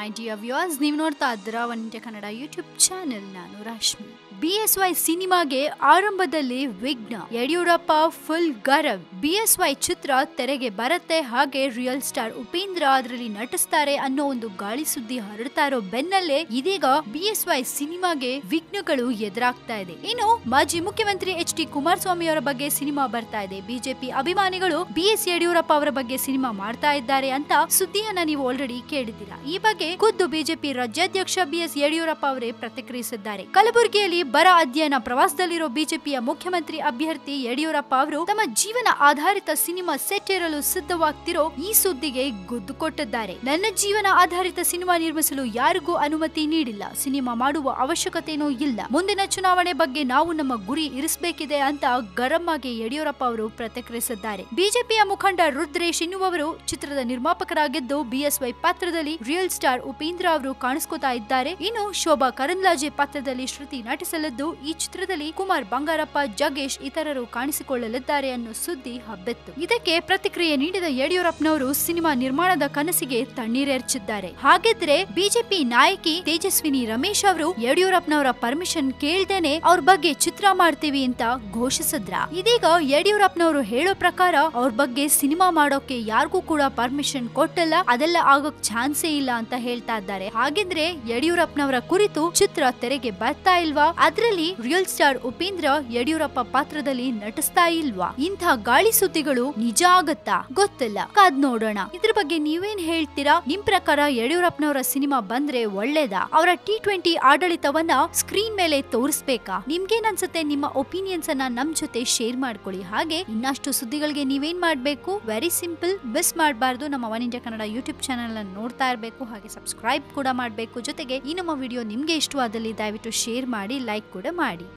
My dear viewers ನೀವು ನೋಡ್ತಾ ಇದ್ದೀರಾ ಒನ್ ಕನ್ನಡ ಯೂಟ್ಯೂಬ್ ಚಾನೆಲ್ ನಾನು ರಶ್ಮಿ. ಬಿ ಎಸ್ ವೈ ಸಿನಿಮಾಗೆ ಆರಂಭದಲ್ಲಿ ವಿಘ್ನ. ಯಡಿಯೂರಪ್ಪ ಫುಲ್ ಗರವ್ ಬಿ ಎಸ್ ವೈ ಚಿತ್ರ ತೆರೆಗೆ ಬರುತ್ತೆ ಹಾಗೆ ರಿಯಲ್ ಸ್ಟಾರ್ ಉಪೇಂದ್ರ ಅದರಲ್ಲಿ ನಟಿಸ್ತಾರೆ ಅನ್ನೋ ಒಂದು ಗಾಳಿ ಸುದ್ದಿ ಹರಡ್ತಾ ಇರೋ ಬೆನ್ನಲ್ಲೇ ಇದೀಗ ಬಿ ಎಸ್ ವೈ ಸಿನಿಮಾಗೆ ವಿಘ್ನಗಳು ಎದುರಾಗ್ತಾ ಇದೆ. ಇನ್ನು ಮಾಜಿ ಮುಖ್ಯಮಂತ್ರಿ ಎಚ್ ಡಿ ಕುಮಾರಸ್ವಾಮಿ ಅವರ ಬಗ್ಗೆ ಸಿನಿಮಾ ಬರ್ತಾ ಇದೆ. ಬಿಜೆಪಿ ಅಭಿಮಾನಿಗಳು ಬಿ ಎಸ್ ಯಡಿಯೂರಪ್ಪ ಅವರ ಬಗ್ಗೆ ಸಿನಿಮಾ ಮಾಡ್ತಾ ಇದ್ದಾರೆ ಅಂತ ಸುದ್ದಿಯನ್ನ ನೀವು ಆಲ್ರೆಡಿ ಕೇಳಿದ್ದೀರಾ. ಈ ಬಗ್ಗೆ ಖುದ್ದು ಬಿಜೆಪಿ ರಾಜ್ಯಾಧ್ಯಕ್ಷ ಬಿ ಎಸ್ ಯಡಿಯೂರಪ್ಪ ಅವರೇ ಪ್ರತಿಕ್ರಿಯಿಸಿದ್ದಾರೆ. ಕಲಬುರಗಿಯಲ್ಲಿ ಬರ ಅಧ್ಯಯನ ಪ್ರವಾಸದಲ್ಲಿರೋ ಬಿಜೆಪಿಯ ಮುಖ್ಯಮಂತ್ರಿ ಅಭ್ಯರ್ಥಿ ಯಡಿಯೂರಪ್ಪ ಅವರು ತಮ್ಮ ಜೀವನ ಆಧಾರಿತ ಸಿನಿಮಾ ಸೆಟ್ ಇರಲು ಸಿದ್ಧವಾಗ್ತಿರೋ ಈ ಸುದ್ದಿಗೆ ಗುದ್ದು ಕೊಟ್ಟಿದ್ದಾರೆ. ನನ್ನ ಜೀವನ ಆಧಾರಿತ ಸಿನಿಮಾ ನಿರ್ಮಿಸಲು ಯಾರಿಗೂ ಅನುಮತಿ ನೀಡಿಲ್ಲ. ಸಿನಿಮಾ ಮಾಡುವ ಅವಶ್ಯಕತೆನೂ ಇಲ್ಲ. ಮುಂದಿನ ಚುನಾವಣೆ ಬಗ್ಗೆ ನಾವು ನಮ್ಮ ಗುರಿ ಇರಿಸಬೇಕಿದೆ ಅಂತ ಗರಂ ಆಗಿ ಯಡಿಯೂರಪ್ಪ ಅವರು ಪ್ರತಿಕ್ರಿಯಿಸಿದ್ದಾರೆ. ಬಿಜೆಪಿಯ ಮುಖಂಡ ರುದ್ರೇಶ್ ಎನ್ನುವವರು ಚಿತ್ರದ ನಿರ್ಮಾಪಕರಾಗಿದ್ದು, ಬಿಎಸ್ವೈ ಪಾತ್ರದಲ್ಲಿ ರಿಯಲ್ ಸ್ಟಾರ್ ಉಪೇಂದ್ರ ಅವರು ಕಾಣಿಸ್ಕೊತಾ ಇದ್ದಾರೆ. ಇನ್ನು ಶೋಭಾ ಕರಂದ್ಲಾಜೆ ಪಾತ್ರದಲ್ಲಿ ಶ್ರುತಿ ನಟಿಸಲಿದ್ದು, ಈ ಚಿತ್ರದಲ್ಲಿ ಕುಮಾರ್ ಬಂಗಾರಪ್ಪ, ಜಗೇಶ್ ಇತರರು ಕಾಣಿಸಿಕೊಳ್ಳಲಿದ್ದಾರೆ ಅನ್ನೋ ಸುದ್ದಿ ಹಬ್ಬೆತ್ತು. ಇದಕ್ಕೆ ಪ್ರತಿಕ್ರಿಯೆ ನೀಡಿದ ಯಡಿಯೂರಪ್ಪನವರು ಸಿನಿಮಾ ನಿರ್ಮಾಣದ ಕನಸಿಗೆ ತಣ್ಣೀರೆರ್ಚಿದ್ದಾರೆ. ಹಾಗಿದ್ರೆ ಬಿಜೆಪಿ ನಾಯಕಿ ತೇಜಸ್ವಿನಿ ರಮೇಶ್ ಅವರು ಯಡಿಯೂರಪ್ಪನವರ ಪರ್ಮಿಷನ್ ಕೇಳ್ದೇನೆ ಅವ್ರ ಬಗ್ಗೆ ಚಿತ್ರ ಮಾಡ್ತೀವಿ ಅಂತ ಘೋಷಿಸಿದ್ರ. ಇದೀಗ ಯಡಿಯೂರಪ್ಪನವರು ಹೇಳೋ ಪ್ರಕಾರ ಅವ್ರ ಬಗ್ಗೆ ಸಿನಿಮಾ ಮಾಡೋಕೆ ಯಾರಿಗೂ ಕೂಡ ಪರ್ಮಿಷನ್ ಕೊಟ್ಟಲ್ಲ. ಅದೆಲ್ಲ ಆಗೋಕ್ ಚಾನ್ಸೇ ಇಲ್ಲ ಅಂತ ಹೇಳ್ತಾ ಇದ್ದಾರೆ. ಹಾಗಿದ್ರೆ ಯಡಿಯೂರಪ್ಪನವರ ಕುರಿತು ಚಿತ್ರ ತೆರೆಗೆ ಬರ್ತಾ ಇಲ್ವಾ? ಅದ್ರಲ್ಲಿ ರಿಯಲ್ ಸ್ಟಾರ್ ಉಪೇಂದ್ರ ಯಡಿಯೂರಪ್ಪ ಪಾತ್ರದಲ್ಲಿ ನಟಿಸ್ತಾ ಇಲ್ವಾ? ಇಂಥ ಗಾಳಿ ಸುದ್ದಿಗಳು ನಿಜ ಆಗತ್ತಾ? ಗೊತ್ತಿಲ್ಲ. ಕಾದ್ ನೋಡೋಣ. ಇದ್ರ ಬಗ್ಗೆ ನೀವೇನ್ ಹೇಳ್ತೀರಾ? ನಿಮ್ ಪ್ರಕಾರ ಯಡಿಯೂರಪ್ಪನವರ ಸಿನಿಮಾ ಬಂದ್ರೆ ಒಳ್ಳೇದಾ? ಅವರ ಟಿ ಟ್ವೆಂಟಿ ಆಡಳಿತವನ್ನ ಸ್ಕ್ರೀನ್ ಮೇಲೆ ತೋರಿಸ್ಬೇಕಾ? ನಿಮ್ಗೇನ್ ಅನ್ಸುತ್ತೆ? ನಿಮ್ಮ ಒಪಿನಿಯನ್ಸ್ ಅನ್ನ ನಮ್ ಜೊತೆ ಶೇರ್ ಮಾಡ್ಕೊಳ್ಳಿ. ಹಾಗೆ ಇನ್ನಷ್ಟು ಸುದ್ದಿಗಳಿಗೆ ನೀವೇನ್ ಮಾಡ್ಬೇಕು? ವೆರಿ ಸಿಂಪಲ್ ಮಿಸ್ ಮಾಡಬಾರ್ದು. ನಮ್ಮ One India Kannada YouTube channel ನೋಡ್ತಾ ಇರಬೇಕು. ಸಬ್ಸ್ಕ್ರೈಬ್ ಕೂಡ ಮಾಡಬೇಕು. ಜೊತೆಗೆ ಈ ನಮ್ಮ ವಿಡಿಯೋ ನಿಮಗೆ ಇಷ್ಟವಾದಲ್ಲಿ ದಯವಿಟ್ಟು ಶೇರ್ ಮಾಡಿ ಲೈಕ್ ಕೂಡ ಮಾಡಿ.